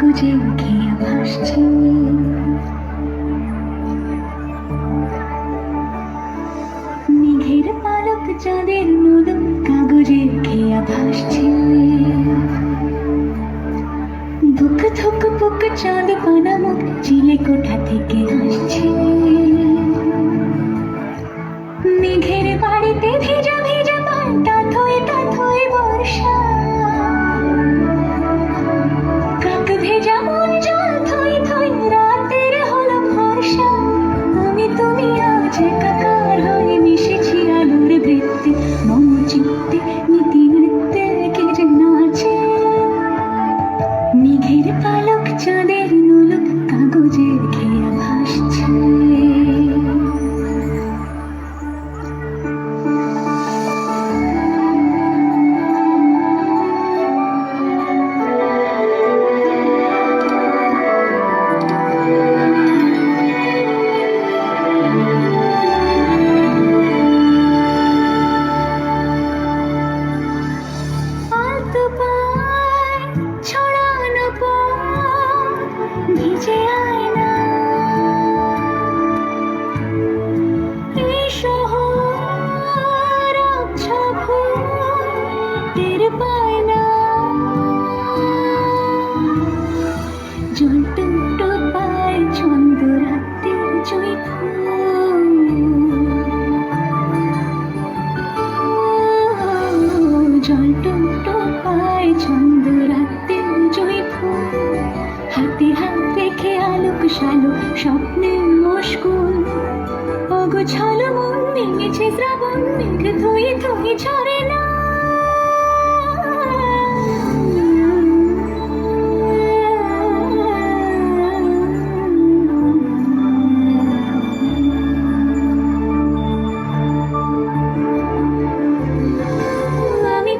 কাগজে খেয়া ভাসছে মেঘের পালক চাঁদের নদন কাগজে খেয়া ভাসছে। ধুক ধুক পুক চাঁদ পানা চিলে কোঠা থেকে হাসছে। স্বপ্নে মশগুল। অগোছাল মন ভেঙেছে শ্রাবণ মেঘ, ধুই ধুই ঝরে না।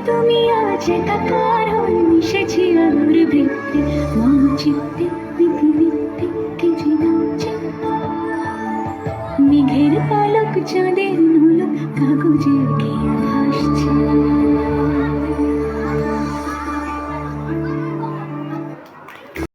তুমি আজ একাকার হয়ে মিশেছি আলোর বৃত্তে মন চিত্তে চাঁদ